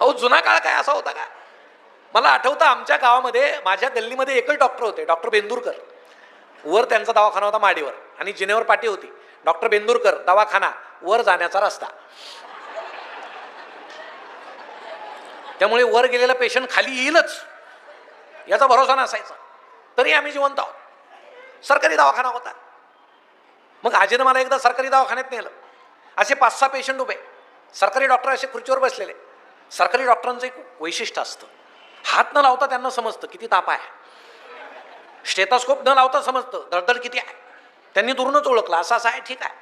अहो जुना काळ काय असा होता का? मला आठवतं आमच्या गावामध्ये माझ्या गल्लीमध्ये एकच डॉक्टर होते डॉक्टर बेंदूरकर. वर त्यांचा दवाखाना होता माडीवर आणि जिनेवर पाटी होती. डॉक्टर बेंदूरकर दवाखाना वर जाण्याचा रस्ता. त्यामुळे वर गेलेला पेशंट खाली येईलच. याचा भरोसा नसायचा. तरी आम्ही जिवंत आहोत. सरकारी दवाखाना होता. मग आजीनं मला एकदा सरकारी दवाखान्यात नेलं. असे पाच सहा पेशंट उभे. सरकारी डॉक्टर असे खुर्चीवर बसलेले. सरकारी डॉक्टरांचं एक वैशिष्ट्य असतं. हात न लावता त्यांना समजतं किती ताप आहे. स्टेथोस्कोप न लावता समजतं दळदळ किती आहे. त्यांनी दुरूनच ओळखलं असं असं आहे ठीक आहे.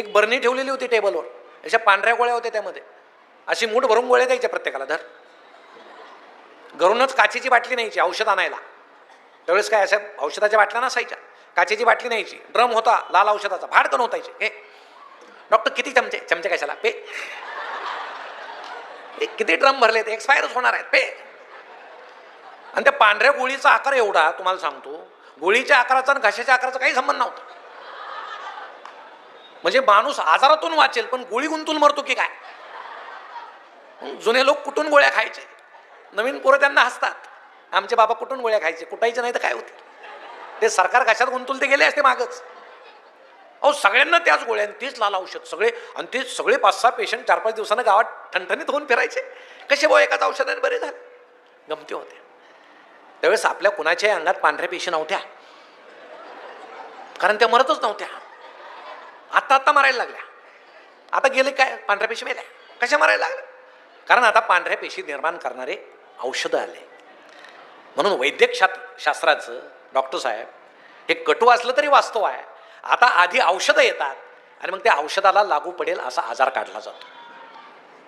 एक बरणी ठेवलेली होती टेबलवर. अशा पांढऱ्या गोळ्या होत्या त्यामध्ये. अशी मूठ भरून गोळ्या द्यायच्या प्रत्येकाला धर. घरूनच काचेची बाटली न्यायची औषध आणायला. त्यावेळेस काय अशा औषधाच्या बाटल्या नसायच्या. काचेची बाटली न्यायची. ड्रम होता लाल औषधाचा. भाडकन होतायचे हे. डॉक्टर किती चमचे? चमचे कशाला? पे. एक किती ड्रम भरले ते एक्सपायरच होणार आहेत. पे. आणि त्या पांढऱ्या गोळीचा आकार एवढा तुम्हाला सांगतो गोळीच्या आकाराचा आणि घशाच्या आकाराचा काही संबंध नव्हता. म्हणजे माणूस आजारातून वाचेल पण गोळी गुंतून मरतो की काय? जुने लोक कुठून गोळ्या खायचे? नवीन पोरं त्यांना हसतात. आमचे बाबा कुठून गोळ्या खायचे? कुटायचे नाही तर काय होते? ते सरकार कशात गुंतून ते गेले असते मागच. अहो सगळ्यांना त्याच गोळ्या आणि तेच लाल औषध सगळे आणि ते सगळे पाच सहा पेशंट चार पाच दिवसानं गावात ठणठणीत होऊन फिरायचे. कसे भाऊ एकाच औषधाने बरे झाले? गमती होते. त्यावेळेस आपल्या कुणाच्याही अंगात पांढऱ्या पेशी नव्हत्या. कारण त्या मरतच नव्हत्या. आत्ता आत्ता मारायला लागल्या. आता गेले काय? पांढऱ्या पेशी मेल्या. कशा मारायला लागल्या? कारण आता पांढऱ्या पेशी निर्माण करणारे औषधं आले. म्हणून वैद्यक शा शास्त्राचं डॉक्टर साहेब हे कटू असलं तरी वास्तव आहे. आता आधी औषधं येतात आणि मग त्या औषधाला लागू पडेल असा आजार काढला जातो.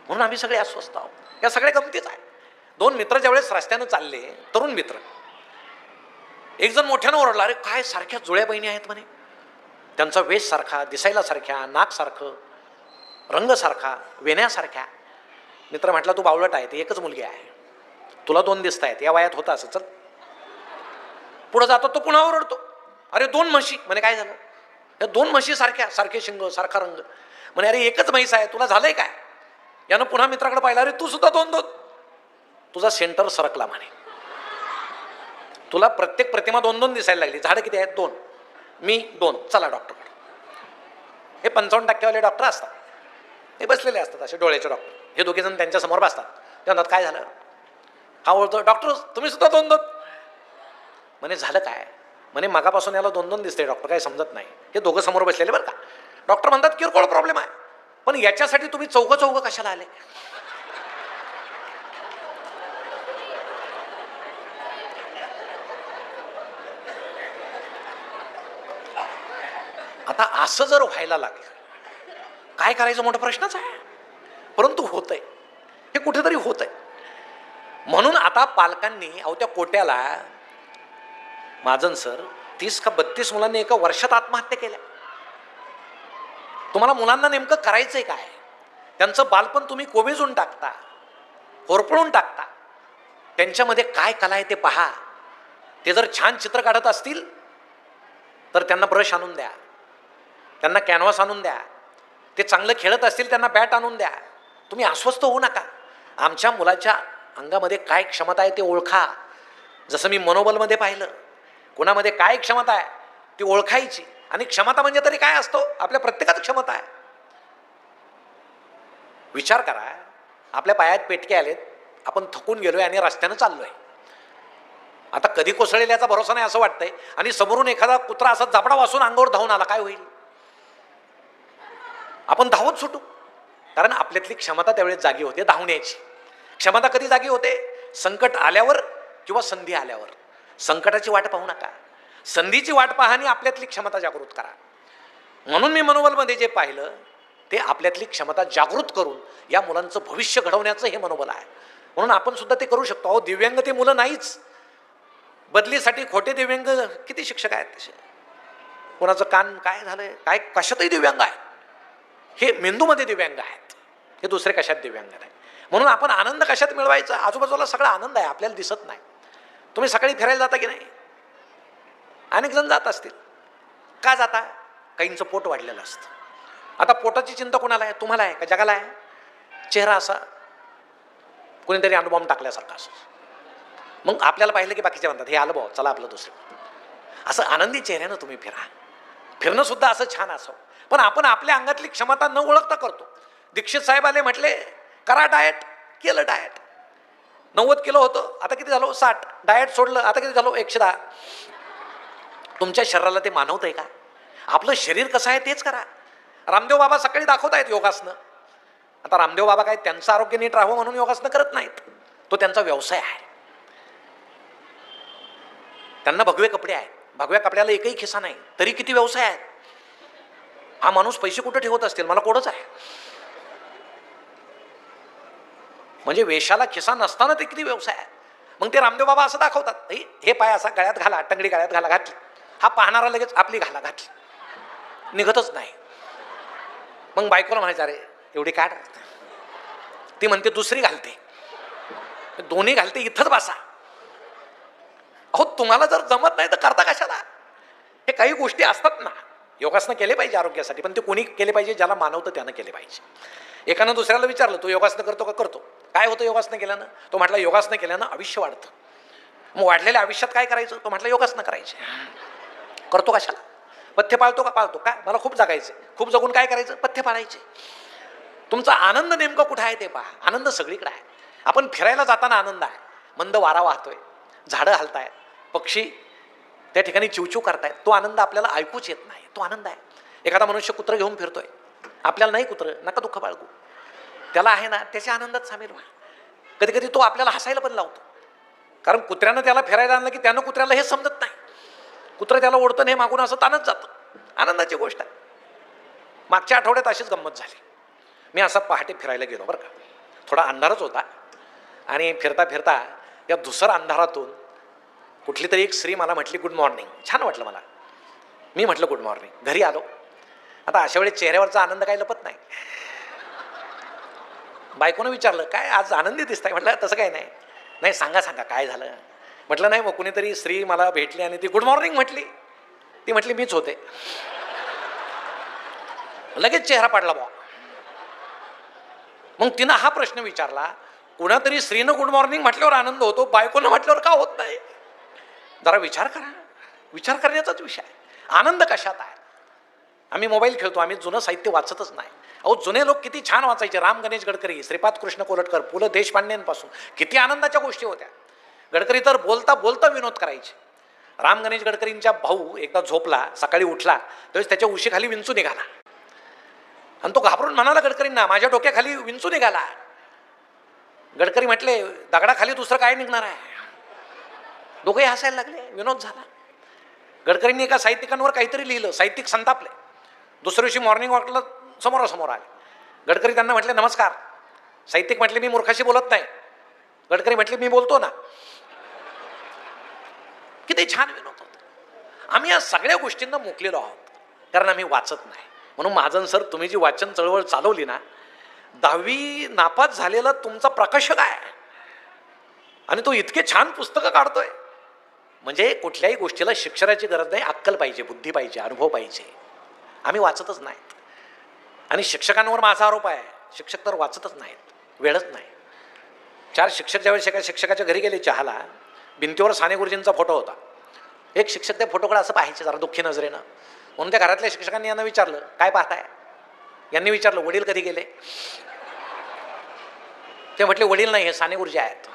म्हणून आम्ही सगळे अस्वस्थ आहोत. या सगळ्या गमतीच आहे दोन मित्र ज्यावेळेस रस्त्यानं चालले तरुण मित्र. एक जण मोठ्यानं ओरडला अरे काय सारख्या जुळ्या बहिणी आहेत म्हणे. त्यांचा वेश सारखा दिसायला सारख्या नाकसारखं रंग सारखा वेण्यासारख्या मित्र म्हटला तू बावळट आहे ती एकच मुलगी आहे. तुला दोन दिसत आहेत या वयात होता असं चल. पुढं जातो तो पुन्हा ओरडतो. अरे दोन म्हशी. म्हणे काय झालं? या दोन म्हशी सारख्या सारखे शिंग सारखा रंग. म्हणे अरे एकच म्हैस आहे तुला झालंय काय? यानं पुन्हा मित्राकडे पाहिलं अरे तू सुद्धा दोन दोन. तुझा सेंटर सरकला म्हणे. तुला प्रत्येक प्रतिमा दोन दोन दिसायला लागली. झाडं किती आहेत? दोन. मी दोन. चला डॉक्टरकडे. हे पंचावन्न टक्केवाले डॉक्टर असतात. हे बसलेले असतात असे डोळ्याचे डॉक्टर. हे दोघे जण त्यांच्यासमोर बसतात. ते म्हणतात काय झालं? हा ओळखतो. डॉक्टर तुम्ही सुद्धा दोन दोन. म्हणे झालं काय? म्हणे मगापासून याला दोन दोन दिसते डॉक्टर काय समजत नाही. हे दोघं समोर बसलेले बरं का. डॉक्टर म्हणतात किरकोळ प्रॉब्लेम आहे. पण याच्यासाठी तुम्ही चौघं चौघं कशाला आले? आता असं जर व्हायला लागलं काय करायचं मोठा प्रश्नच आहे. परंतु होतंय. हे कुठेतरी होतंय. म्हणून आता पालकांनी अवत्या कोट्याला महाजन सर तीस का बत्तीस मुलांनी एका वर्षात आत्महत्या केल्या. तुम्हाला मुलांना नेमकं करायचंय काय? त्यांचं बालपण तुम्ही कोमेजून टाकता होरपळून टाकता. त्यांच्यामध्ये काय कला आहे ते पहा. ते जर छान चित्र काढत असतील तर त्यांना ब्रश आणून द्या. त्यांना कॅनव्हास आणून द्या. ते चांगलं खेळत असतील त्यांना बॅट आणून द्या. तुम्ही अस्वस्थ होऊ नका. आमच्या मुलाच्या अंगामध्ये काय क्षमता आहे ते ओळखा. जसं मी मनोबलमध्ये पाहिलं कुणामध्ये काय क्षमता आहे ती ओळखायची. आणि क्षमता म्हणजे तरी काय असतो? आपल्या प्रत्येकात क्षमता आहे. विचार करा आपल्या पायात पेटके आलेत आपण थकून गेलोय आणि रस्त्यानं चाललोय. आता कधी कोसळेल याचा भरोसा नाही असं वाटतंय. आणि समोरून एखादा कुत्रा असा जापडा वासून अंगावर धावून आला काय होईल? आपण धावत सुटू. कारण आपल्यातली क्षमता त्यावेळेस जागी होते धावण्याची. क्षमता कधी जागी होते? संकट आल्यावर किंवा संधी आल्यावर. संकटाची वाट पाहू नका. संधीची वाट पाहा आणि आपल्यातली क्षमता जागृत करा. म्हणून मी मनोबलमध्ये जे पाहिलं ते आपल्यातली क्षमता जागृत करून या मुलांचं भविष्य घडवण्याचं हे मनोबल आहे. म्हणून आपण सुद्धा ते करू शकतो. अहो दिव्यांग ते मुलं नाहीच. बदलीसाठी खोटे दिव्यांग किती शिक्षक आहेत तसे? कोणाचं कान काय झालं काय कशातही दिव्यांग आहे हे मेंदूमध्ये दिव्यांग आहेत. हे दुसरे कशात दिव्यांग नाही म्हणून आपण आनंद कशात मिळवायचा? आजूबाजूला सगळा आनंद आहे. आपल्याला दिसत नाही. तुम्ही सकाळी फिरायला जाता की नाही? अनेक जण जात असतील. का जाता? काहींचं पोट वाढलेलं असतं. आता पोटाची चिंता कोणाला आहे? तुम्हाला आहे का? जगाला आहे? चेहरा असा कोणीतरी अनुभव टाकल्यासारखा असं मग आपल्याला पाहिलं की बाकीचे म्हणतात हे आलं भाऊ चला आपलं दुसरं. असं आनंदी चेहऱ्यानं तुम्ही फिरा. फिरणं सुद्धा असं छान असं. पण आपण आपल्या अंगातली क्षमता न ओळखता करतो. दीक्षित साहेब आले म्हटले करा डाएट केलं डाएट. नव्वद किलो होतं. आता किती झालो? साठ. डाएट सोडलं. आता किती झालो? एकशे दहा. तुमच्या शरीराला ते मानवत आहे का? आपलं शरीर कसं आहे तेच करा. रामदेव बाबा सकाळी दाखवत आहेत योगासनं. आता रामदेव बाबा काय त्यांचं आरोग्य नीट राहावं म्हणून योगासनं करत नाहीत. तो त्यांचा व्यवसाय आहे. त्यांना भगवे कपडे आहेत. भगव्या कपड्याला एकही खिसा नाही. तरी किती व्यवसाय आहेत? हा माणूस पैसे कुठं ठेवत असतील? मला कोणच आहे. म्हणजे वेशाला खिसा नसताना ते किती व्यवसाय आहे? मग ते रामदेव बाबा असं दाखवतात "हे- हे पाय असा गळ्यात घाला टंगडी गळ्यात घाला घातली. हा पाहणारा लगेच आपली घाला घातली. निघतच नाही. मग बायकोला म्हणायचं अरे एवढी काढ ती म्हणते दुसरी घालते. दोन्ही घालते इथंच बसा. अहो तुम्हाला जर जमत नाही तर करता कशाला? हे काही गोष्टी असतात ना. योगासनं केले पाहिजे आरोग्यासाठी पण ते कोणी केले पाहिजे ज्याला मानवतं त्यानं केले पाहिजे. एकानं दुसऱ्याला विचारलं तू योगासनं करतो का? करतो. काय होतं योगासनं केल्यानं? तो म्हटला योगासनं केल्यानं आयुष्य वाढतं. मग वाढलेल्या आयुष्यात काय करायचं? तो म्हटलं योगासनं करायचे. करतो कशाला? पथ्य पाळतो का? पाळतो. काय? मला खूप जगायचं खूप जगून काय करायचं? पथ्य पाळायचे. तुमचा आनंद नेमका कुठं आहे ते पहा. आनंद सगळीकडे आहे. आपण फिरायला जाताना आनंद आहे. मंद वारा वाहतोय. झाडं हलतायत. पक्षी त्या ठिकाणी चिवचिव करतायत. तो आनंद आपल्याला ऐकूच येत नाही. तो आनंद आहे. एखादा मनुष्य कुत्रं घेऊन फिरतोय. आपल्याला नाही कुत्रं. नका दुःख बाळगू. त्याला आहे ना त्याच्या आनंदात सामील व्हा. कधी कधी तो आपल्याला हसायला पण लावतो. कारण कुत्र्यानं त्याला फिरायला आणलं की त्यानं कुत्र्याला हे समजत नाही. कुत्रं त्याला ओढतं हे मागून असं ताणत जातं. आनंदाची गोष्ट आहे. मागच्या आठवड्यात अशीच गंमत झाली. मी असा पहाटे फिरायला गेलो बरं का. थोडा अंधारच होता. आणि फिरता फिरता या दुसऱ्या अंधारातून कुठली तरी एक स्त्री मला म्हटली गुड मॉर्निंग छान वाटलं मला. मी म्हटलं गुड मॉर्निंग घरी आलो. आता अशा वेळी चेहऱ्यावरचा आनंद काही लपत नाही. बायकोनं विचारलं काय आज आनंदी दिसताय? म्हटलं तसं काय नाही. नाही सांगा सांगा काय झालं? म्हटलं नाही मग कुणीतरी स्त्री मला भेटली आणि ती गुड मॉर्निंग म्हटली. ती म्हटली मीच होते. लगेच चेहरा पाडला बा मग तिनं हा प्रश्न विचारला कुणातरी स्त्रीनं गुड मॉर्निंग म्हटल्यावर आनंद होतो बायकोनं म्हटल्यावर का होत नाही? जरा विचार करा. विचार करण्याचाच विषय आहे. आनंद कशात आहे? आम्ही मोबाईल खेळतो आम्ही जुनं साहित्य वाचतच नाही. अहो जुने लोक किती छान वाचायचे. राम गणेश गडकरी श्रीपाद कृष्ण कोलटकर पु ल देशपांडेंपासून. किती आनंदाच्या गोष्टी होत्या. गडकरी तर बोलता बोलता विनोद करायचे. राम गणेश गडकरींच्या भाऊ एकदा झोपला सकाळी उठला त्यावेळेस त्याच्या उशीखाली विंचू निघाला. आणि तो घाबरून म्हणाला गडकरींना माझ्या डोक्याखाली विंचू निघाला. गडकरी म्हटले दगडाखाली दुसरं काय निघणार आहे? दोघंही हसायला लागले विनोद झाला. गडकरींनी एका साहित्यिकांवर काहीतरी लिहिलं साहित्यिक संतापले. दुसऱ्या दिवशी मॉर्निंग वॉकला समोरासमोर आले. गडकरी त्यांना म्हटले नमस्कार. साहित्यिक म्हटले मी मूर्खाशी बोलत नाही. गडकरी म्हटले मी बोलतो ना. किती छान विनोद होत. आम्ही या सगळ्या गोष्टींना मुकलेलो आहोत कारण आम्ही वाचत नाही. म्हणून महाजन सर तुम्ही जी वाचन चळवळ चालवली ना दहावी नापास झालेला तुमचा प्रकाशक आहे. आणि तो इतके छान पुस्तकं काढतोय. म्हणजे कुठल्याही गोष्टीला शिक्षणाची गरज नाही अक्कल पाहिजे बुद्धी पाहिजे अनुभव पाहिजे. आम्ही वाचतच नाही. आणि शिक्षकांवर माझा आरोप आहे. शिक्षक तर वाचतच नाहीत. वेळच नाही. चार शिक्षक ज्यावेळेस एका शिक्षकाच्या घरी गेले चहाला भिंतीवर साने गुरुजींचा फोटो होता. एक शिक्षक त्या फोटोकडे असं पाहायचे जरा दुःखी नजरेनं. म्हणून त्या घरातल्या शिक्षकांनी यांना विचारलं काय पाहताय? यांनी विचारलं वडील कधी गेले? ते म्हटले वडील नाही हे साने गुरुजी आहेत.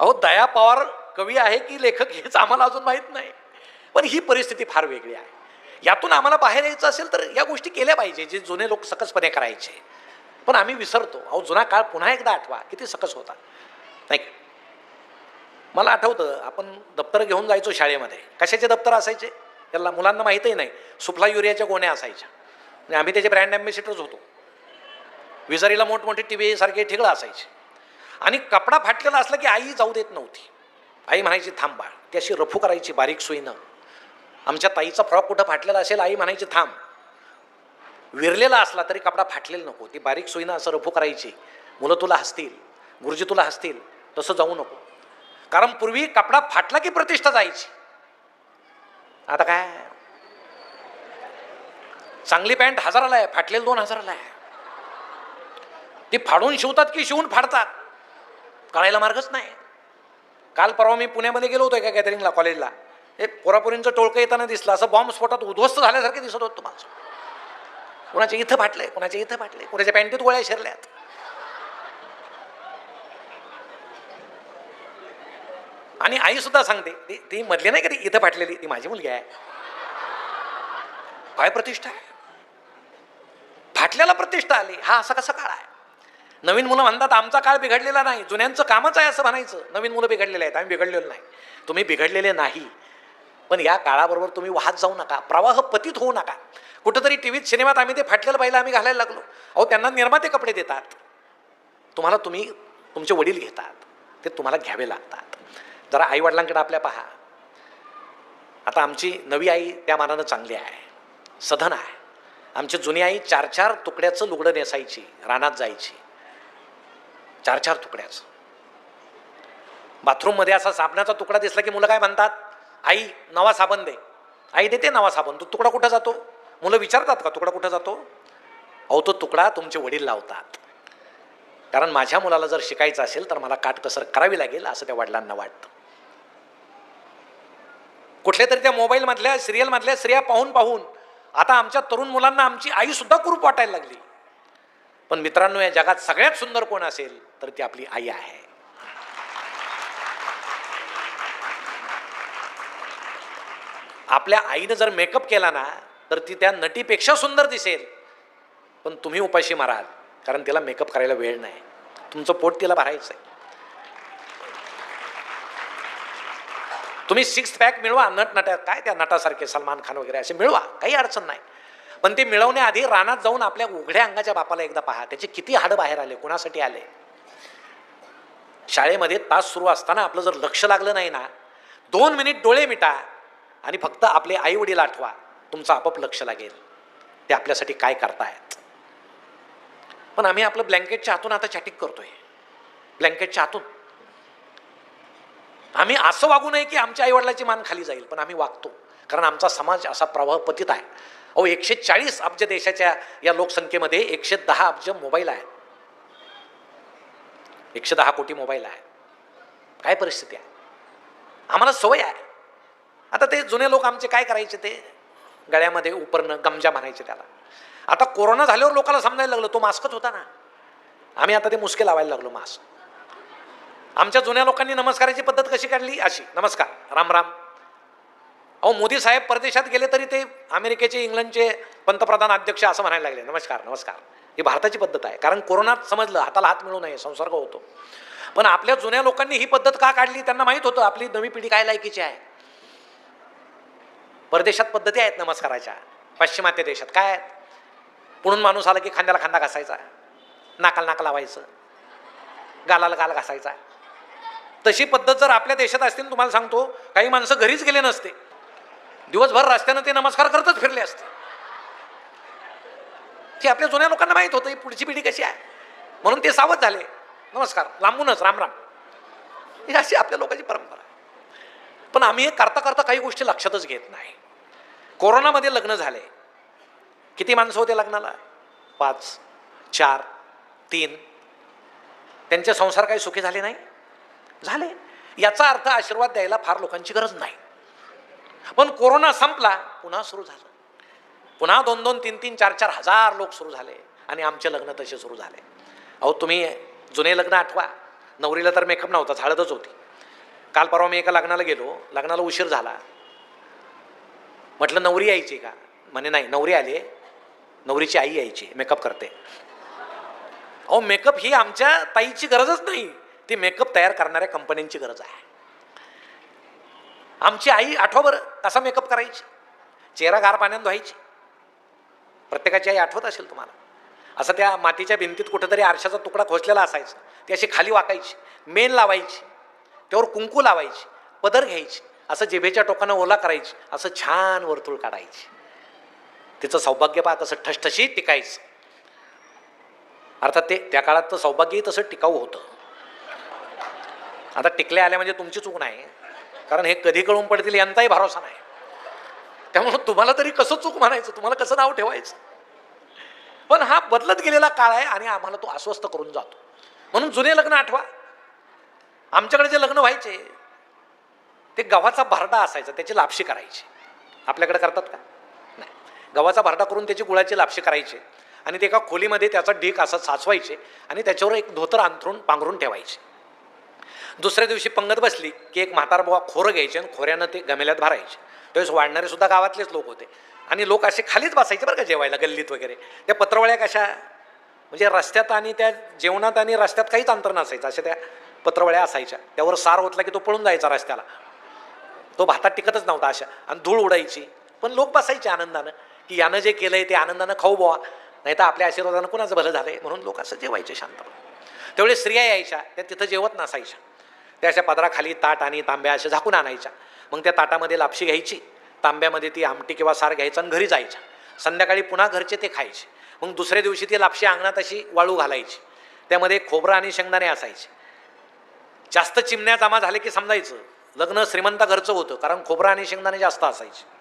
अहो दया पवार कवी आहे की लेखक हेच आम्हाला अजून माहीत नाही. पण ही परिस्थिती फार वेगळी आहे. यातून आम्हाला बाहेर यायचं असेल तर या गोष्टी केल्या पाहिजे जे जुने लोक सकसपणे करायचे. पण आम्ही विसरतो. अहो जुना काळ पुन्हा एकदा आठवा किती सकस होता. नाही का? मला आठवतं आपण दप्तर घेऊन जायचो शाळेमध्ये. कशाचे दप्तर असायचे? त्याला मुलांना माहीतही नाही. सुफला युरियाच्या गोण्या असायच्या. म्हणजे आम्ही त्याचे ब्रँड ॲम्बेसिडर्स होतो. विजारीला मोठमोठे टी व्ही सारखे ठेगळं असायचे. आणि कपडा फाटलेला असला की आई जाऊ देत नव्हती. आई म्हणायची थांब बाळ ती अशी रफू करायची बारीक सोयीनं आमच्या ताईचा फ्रॉक कुठं फाटलेला असेल आई म्हणायची थांब. विरलेला असला तरी कपडा फाटलेला नको. ती बारीक सोयीनं असं रफू करायची. मुलं तुला हसतील गुरुजी तुला हसतील तसं जाऊ नको. कारण पूर्वी कपडा फाटला की प्रतिष्ठा जायची. आता काय? चांगली पॅन्ट हजाराला आहे फाटलेली दोन हजाराला आहे. ती फाडून शिवतात की शिवून फाडतात? कळायला मार्गच नाही. काल परवा मी पुण्यामध्ये गेलो होतो एका गॅदरिंगला कॉलेजला हे पोरापोरींचं टोळकं येताना दिसलं. असं बॉम्ब स्फोटात उद्ध्वस्त झाल्यासारखे दिसत होतं माझं कोणाच्या इथं फाटलंय? कोणाच्या इथं फाटले कोणाच्या पॅन्टीत गोळ्या शिरल्यात? आणि आई सुद्धा सांगते ती ती मधली नाही कधी इथं फाटलेली. ती माझी मुलगी आहे. काय प्रतिष्ठा आहे? फाटल्याला प्रतिष्ठा आली. हा असा कसा काळ आहे? नवीन मुलं म्हणतात आमचा काळ बिघडलेला नाही. जुन्यांचं कामच आहे असं म्हणायचं. नवीन मुलं बिघडलेले आहेत. आम्ही बिघडलेलो नाही. तुम्ही बिघडलेले नाही. पण या काळाबरोबर तुम्ही वाहत जाऊ नका प्रवाह पतित होऊ नका. कुठंतरी टी व्हीत सिनेमात आम्ही ते फाटलेलं पाहिलं आम्ही घालायला लागलो. अहो त्यांना निर्माते कपडे देतात. तुम्हाला तुम्ही तुमचे वडील घेतात. ते तुम्हाला घ्यावे लागतात. जरा आईवडिलांकडे आपल्या पहा. आता आमची नवी आई त्या मानानं चांगली आहे. सधन आहे. आमची जुनी आई चार चार तुकड्याचं लुगडं नेसायची रानात जायची. चार चार तुकड्याचं. बाथरूममध्ये असा साबणाचा तुकडा दिसला की मुलं काय म्हणतात? आई नवा साबण दे. आई देते नवा साबण. तो तुकडा कुठं जातो? मुलं विचारतात का तुकडा कुठं जातो? अहो तो तुकडा तुमचे वडील लावतात. कारण माझ्या मुलाला जर शिकायचं असेल तर मला काटकसर करावी लागेल असं त्या वडिलांना वाटतं. कुठल्या तरी त्या मोबाईलमधल्या सिरियलमधल्या स्त्रिया पाहून पाहून आता आमच्या तरुण मुलांना आमची आई सुद्धा कुरूप वाटायला लागली. पण मित्रांनो या जगात सगळ्यात सुंदर कोण असेल तर ती आपली आई आहे. आपल्या आईनं जर मेकअप केला ना तर ती त्या नटीपेक्षा सुंदर दिसेल. पण तुम्ही उपाशी माराल कारण तिला मेकअप करायला वेळ नाही. तुमचं पोट तिला भरायचं आहे तुम्ही सिक्स पॅक मिळवा नट नट्या काय त्या नटासारखे सलमान खान वगैरे असे मिळवा काही अडचण नाही. पण ते मिळवण्याआधी रानात जाऊन आपल्या उघड्या अंगाच्या बापाला एकदा पहा त्याचे किती हाडं बाहेर आले कोणासाठी आले? शाळेमध्ये तास सुरू असताना आपलं जर लक्ष लागलं नाही ना दोन मिनिट डोळे मिटा आणि फक्त आपले आई वडील आठवा. तुमचं आपोआप लक्ष लागेल. ते आपल्यासाठी काय करतायत. पण आम्ही आपलं ब्लँकेटच्या हातून आता चॅटिंग करतोय. ब्लँकेटच्या हातून आम्ही असं वागू नये की आमच्या आईवडिलाची मान खाली जाईल पण आम्ही वागतो. कारण आमचा समाज असा प्रवाह पतित आहे. अहो एकशे चाळीस अब्ज देशाच्या या लोकसंख्येमध्ये एकशे दहा अब्ज मोबाईल आहेत. एकशे दहा कोटी मोबाईल आहे काय परिस्थिती आहे? आम्हाला सवय आहे. आता ते जुने लोक आमचे काय करायचे ते? गळ्यामध्ये उपरणं गमजा म्हणायचे त्याला. आता कोरोना झाल्यावर लोकांना समजायला लागलं तो मास्कच होता ना. आम्ही आता ते मुसके लावायला लागलो मास्क. आमच्या जुन्या लोकांनी नमस्काराची पद्धत कशी काढली? अशी नमस्कार राम राम. अहो मोदी साहेब परदेशात गेले तरी ते अमेरिकेचे इंग्लंडचे पंतप्रधान अध्यक्ष असं म्हणायला लागले नमस्कार नमस्कार. ही भारताची पद्धत आहे. कारण कोरोनात समजलं हाताला हात मिळू नये संसर्ग होतो. पण आपल्या जुन्या लोकांनी ही पद्धत का काढली? त्यांना माहीत होतं आपली नवी पिढी काय लायकीची आहे? परदेशात पद्धती आहेत नमस्काराच्या पाश्चिमात्य देशात काय आहेत? पुढून माणूस आला की खांद्याला खांदा घासायचा. नाकाला नाक लावायचं. गालाला गाल घासायचा. तशी पद्धत जर आपल्या देशात असते तुम्हाला सांगतो काही माणसं घरीच गेले नसते. दिवसभर रस्त्यानं ते नमस्कार करतच फिरले असते. की आपल्या जुन्या लोकांना माहीत होतं ही पुढची पिढी कशी आहे? म्हणून ते सावध झाले. नमस्कार. लांबूनच राम राम. ही अशी आपल्या लोकांची परंपरा पण आम्ही हे करता करता काही गोष्टी लक्षातच घेत नाही. कोरोनामध्ये लग्न झाले. किती माणसं होते लग्नाला? पाच चार तीन. त्यांचे संसार काही सुखी झाले नाही? झाले. याचा अर्थ आशीर्वाद द्यायला फार लोकांची गरज नाही. पण कोरोना संपला पुन्हा सुरू झालं. पुन्हा दोन दोन तीन तीन चार चार हजार लोक सुरू झाले आणि आमचे लग्न तसे सुरू झाले. अहो तुम्ही जुने लग्न आठवा. नवरीला तर मेकअप नव्हता हळदच होती. काल परवा मी एका लग्नाला गेलो. लग्नाला उशीर झाला. म्हटलं नवरी यायची का? म्हणे नाही नवरी आली नवरीची आई यायची मेकअप करते. अहो मेकअप ही आमच्या ताईची गरजच नाही. ती मेकअप तयार करणाऱ्या कंपन्यांची गरज आहे. आमची आई आठवा कसा मेकअप करायची? चेहरा गार पाण्यात धुवायची? प्रत्येकाची आई आठवत असेल तुम्हाला? असं त्या मातीच्या भिंतीत कुठेतरी आरशाचा तुकडा खोचलेला असायचा. ती अशी खाली वाकायची. मेन लावायची. त्यावर कुंकू लावायची पदर घ्यायची असं जिभेच्या टोकानं ओला करायची असं छान वर्तुळ काढायची. तिचं सौभाग्य पहा कसं ठसठशी टिकायचं. अर्थात ते त्या काळात तर सौभाग्यही तसं टिकाऊ होतं. आता टिकले आल्या म्हणजे तुमची चूक नाही कारण हे कधी कळून पडतील यांचाही भरोसा नाही. त्यामुळं तुम्हाला तरी कसं चूक म्हणायचं? तुम्हाला कसं नाव ठेवायचं? पण हा बदलत गेलेला काळ आहे आणि आम्हाला तो अस्वस्थ करून जातो. म्हणून जुने लग्न आठवा. आमच्याकडे जे लग्न व्हायचे ते गव्हाचा भरडा असायचा त्याची लापशी करायची. आपल्याकडे करतात का? नाही. गव्हाचा भरडा करून त्याची गुळाची लापशी करायची आणि ते एका खोलीमध्ये त्याचा ढीक असं साचवायचे आणि त्याच्यावर एक धोतर अंथरून पांघरून ठेवायचे. दुसऱ्या दिवशी पंगत बसली की एक म्हातार बुवा खोरं घ्यायचे आणि खोऱ्यानं ते गमेल्यात भरायचे. त्यावेळेस वाढणारे सुद्धा गावातलेच लोक होते. आणि लोक असे खालीच बसायचे बरं का जेवायला गल्लीत वगैरे. त्या पत्रवळ्या कशा? म्हणजे रस्त्यात आणि त्या जेवणात आणि रस्त्यात काहीच अंतर नसायचं. अशा त्या पत्रवळ्या असायच्या. त्यावर सार ओतला की तो पळून जायचा रस्त्याला. तो भातात टिकतच नव्हता अशा. आणि धूळ उडायची. पण लोक बसायचे आनंदानं की यानं जे केलंय ते आनंदानं खाऊ बुवा. नाही तर आपल्या आशीर्वादानं कुणाचं भलं झालंय? म्हणून लोक असं जेवायचे शांतपणे. त्यावेळी स्त्रिया यायच्या. त्या तिथं जेवत नसायच्या. त्या अशा पदराखाली ताट आणि तांब्या अशा झाकून आणायच्या. मग त्या ताटामध्ये लापशी घ्यायची. तांब्यामध्ये ती आमटी किंवा सार घ्यायचं आणि घरी जायच्या. संध्याकाळी पुन्हा घरचे ते खायचे. मग दुसऱ्या दिवशी ती लापशी अंगणात अशी वाळू घालायची. त्यामध्ये खोबरं आणि शेंगदाणे असायचे. जास्त चिमण्या जमा झाले की समजायचं. लग्न श्रीमंत घरचं होतं कारण खोबरं आणि शेंगदाणे जास्त असायचे.